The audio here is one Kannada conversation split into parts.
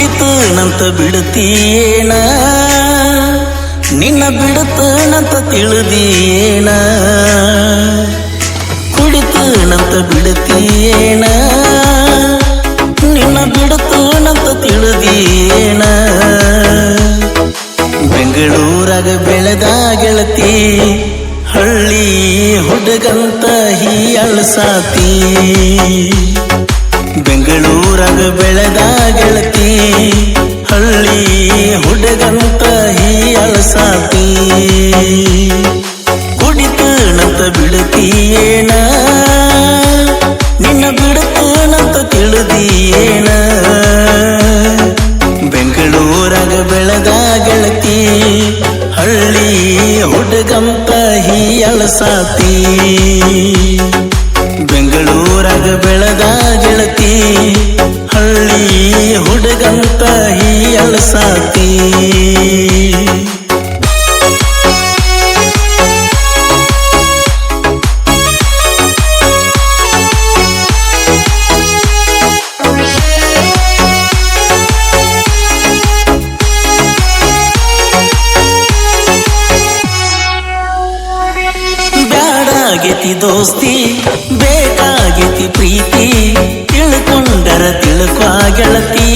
ಕುಡಿತನಂತ ಬಿಡುತ್ತೀಯೇನ ನಿನ್ನ ಬಿಡುತ್ತನಂತ ತಿಳಿದೀಯೇನ? ಕುಡಿತನಂತ ಬಿಡುತ್ತೀಯೇನ ನಿನ್ನ ಬಿಡುತ್ತನಂತ ತಿಳಿದೀಯೇನ? ಬೆಂಗಳೂರಾಗ ಬೆಳೆದ ಗೆಳತಿ ಹಳ್ಳಿ ಹುಡುಗಂತ ಹೀ ಹೀಯಳ್ಸಾತಿ ಬೆಂಗಳೂರಾಗ ಬೆಳೆದ ಗೆಳತಿ, ಹಳ್ಳಿ ಹುಡುಗಂತ ಹೀ ಹೀಯಳ್ಸಾತಿ ಕುಡಿತನಂತ ಏನ? ನಿನ್ನ ಬಿಡತನಂತ ತಿಳಿದಿ ಏನ? ಬೆಂಗಳೂರಾಗ ಬೆಳೆದ ಗೆಳತಿ, ಹಳ್ಳಿ ಹುಡುಗಂತ ಹೀಯಳಸಾತಿ ಬೆಂಗಳೂರಾಗ ಬೆಳೆದ ಹಳ್ಳಿ ಹುಡುಗಂತ ಹೀಯಳಸಾತಿ ಬ್ಯಾಡಾಗೈತಿ ದೋಸ್ತಿ ಬೇಕಾಗೈತಿ ಗೆಳತಿ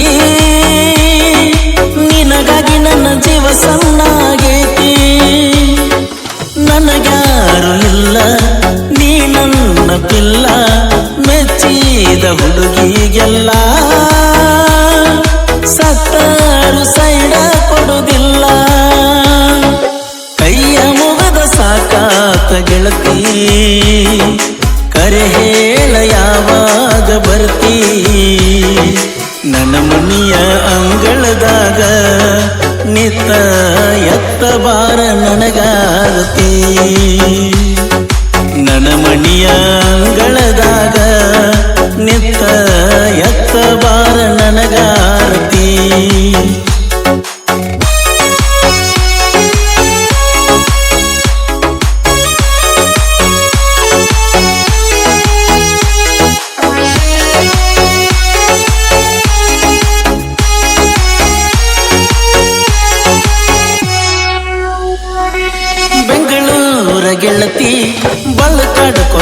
ನಿನಗಾಗಿ ನನ್ನ ಜೀವ ಸಣ್ಣಾಗೈತಿ. ನನಗ್ಯಾರು ಇಲ್ಲ ನೀ ನನ್ನ ಪಿಲ್ಲ ಮೆಚ್ಚಿದ ಹುಡುಗಿಗೆಲ್ಲ. ನನ್ನ ಮನಿಯ ಅಂಗಳದಾಗ ನಿತ್ತ ಎತ್ತ ಬಾರ ನನಗಾರತಿ ನನ್ನ ಮನಿಯ ಅಂಗಳದಾಗ ನಿತ್ತ ಎತ್ತ ಬಾರ ನನಗಾರತಿ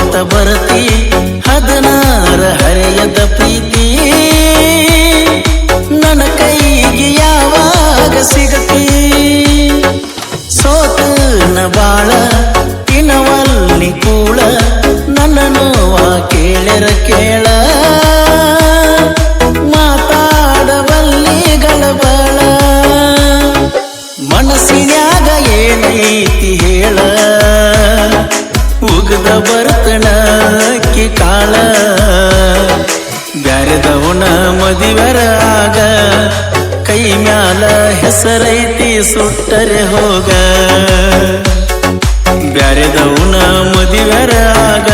ಬಳಕಾಡ್ಕೊತ ಬರತಿ, ಹದಿನಾರ ಹರೆಯದ ಪ್ರೀತಿ. ನನ್ನ ಕೈಗೆ ಯಾವಾಗ ಸಿಗತಿ? ಸೋತನ ಬಾಳ ತಿನವಲ್ಲಿ ಕೂಳ ನನ್ನ ನೋವ ಕೇಳರ ಕೇಳ. ಬ್ಯಾರೆದವನ ಮದಿವರ ಆಗ ಕೈ ಮ್ಯಾಲ ಹೆಸರೈತಿ ಸುಟ್ಟರೆ ಹೋಗ ಬ್ಯಾರೆದವನ ಮದಿವರ ಆಗ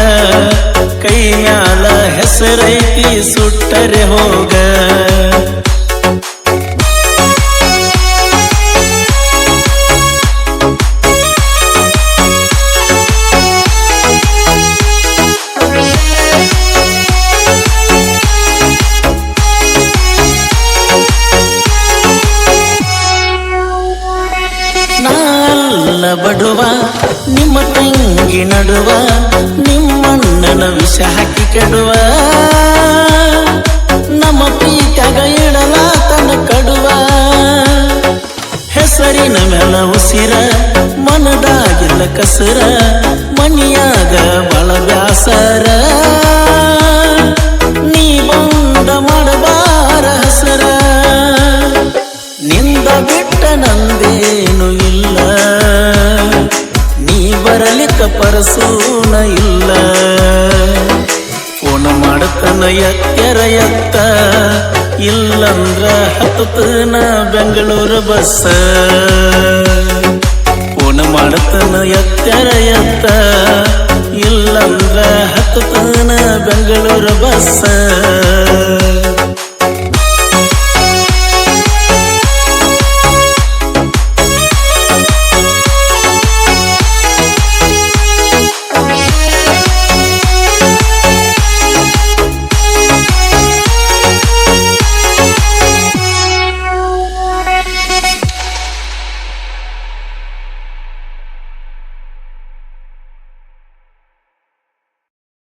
ಕೈ ಮ್ಯಾಲ ಹೆಸರೈತಿ ಸುಟ್ಟರೆ ಹೋಗ ನಾಲ್ಲ ಬಡುವ ನಿಮ್ಮ ತಂಗಿ ನಡುವ, ನಿಮ್ಮಣ್ಣನ ವಿಷ ಹಾಕಿ ಕೆಡುವ. ನಮ್ಮ ಪೀಠಗ ಇಡಲ ತನ ಕಡುವ. ಹೆಸರಿನ ಮೇಲ ಉಸಿರ, ಮನದಾಗಿಲ್ಲ ಕಸರ, ಮಣಿಯಾಗ ಬಳ ನೀ ಬಂದ ಮಾಡಬಾರ ಹಸರ. ನಿಂದ ಬಿಟ್ಟ ನಂದೇನು ಇಲ್ಲ. ಬರಲಿಕ್ಕ ಪರಸೂನ ಇಲ್ಲ. ಫೋನ ಮಾಡತನ ಎತ್ತರ ಎತ್ತ. ಇಲ್ಲಂದ್ರ ಹತ್ತತನ ಬೆಂಗಳೂರು ಬಸ್ಸ ಫೋನ ಮಾಡತನ ಎತ್ತರ ಎತ್ತ. ಇಲ್ಲಂದ್ರ ಹತ್ತತನ ಬೆಂಗಳೂರು ಬಸ್ಸ